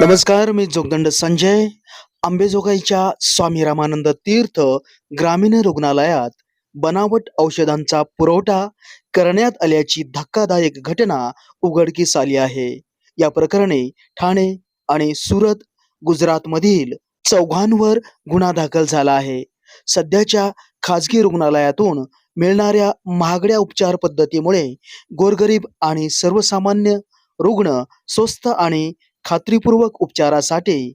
नमस्कार मी जोगदंड संजय आंबेजोगाईच्या स्वामी रामानंद तीर्थ ग्रामीण रुग्णालयात बनावट औषधांचा पुरवठा करण्यात आल्याची धक्कादायक घटना उघडकीस आली आहे. या प्रकरणी ठाणे आणि सुरत गुजरातमधील चौघांवर गुन्हा दाखल झाला आहे. सध्याच्या खाजगी रुग्णालयातून मिळणाऱ्या महागड्या उपचार पद्धतीमुळे गोरगरीब आणि सर्वसामान्य रुग्ण स्वस्त आणि खात्रीपूर्वक उपचारासाठी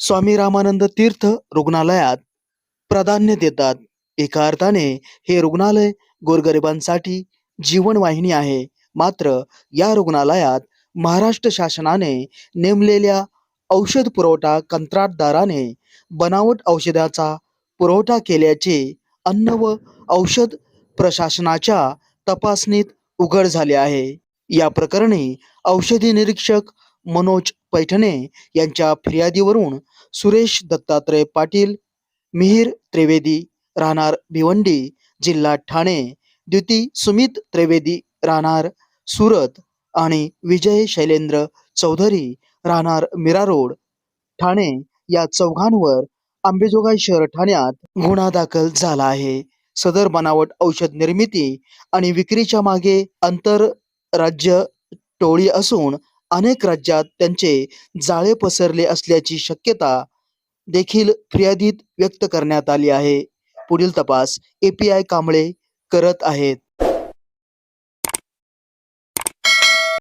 स्वामी रामानंद तीर्थ रुग्णालयात प्राधान्य देतात. एका अर्थाने हे रुग्णालय गोरगरिबांसाठी जीवनवाहिनी आहे. मात्र या रुग्णालयात महाराष्ट्र शासनाने नेमलेल्या औषध पुरवठा कंत्राटदाराने बनावट औषधाचा पुरवठा केल्याचे अन्न व औषध प्रशासनाच्या तपासणीत उघड झाले आहे. या प्रकरणी औषधी निरीक्षक मनोज पैठणे यांच्या फिर्यादीवरून सुरेश दत्तात्रय पाटील मिहीर त्रिवेदी राहणार भिवंडी जिल्हा ठाणे द्युती सुमित त्रिवेदी राहणार सुरत आणि विजय शैलेंद्र चौधरी राहणार मीरा रोड ठाणे या चौघांवर आंबेजोगाई शहर ठाण्यात गुन्हा दाखल झाला आहे. सदर बनावट औषध निर्मिती आणि विक्रीच्या मागे आंतरराज्य टोळी असून अनेक राज्यात त्यांचे जाळे पसरले असल्याची शक्यता देखील फिर्यादीत व्यक्त करण्यात आली आहे. पुढील तपास एपीआय कांबळे करत आहेत.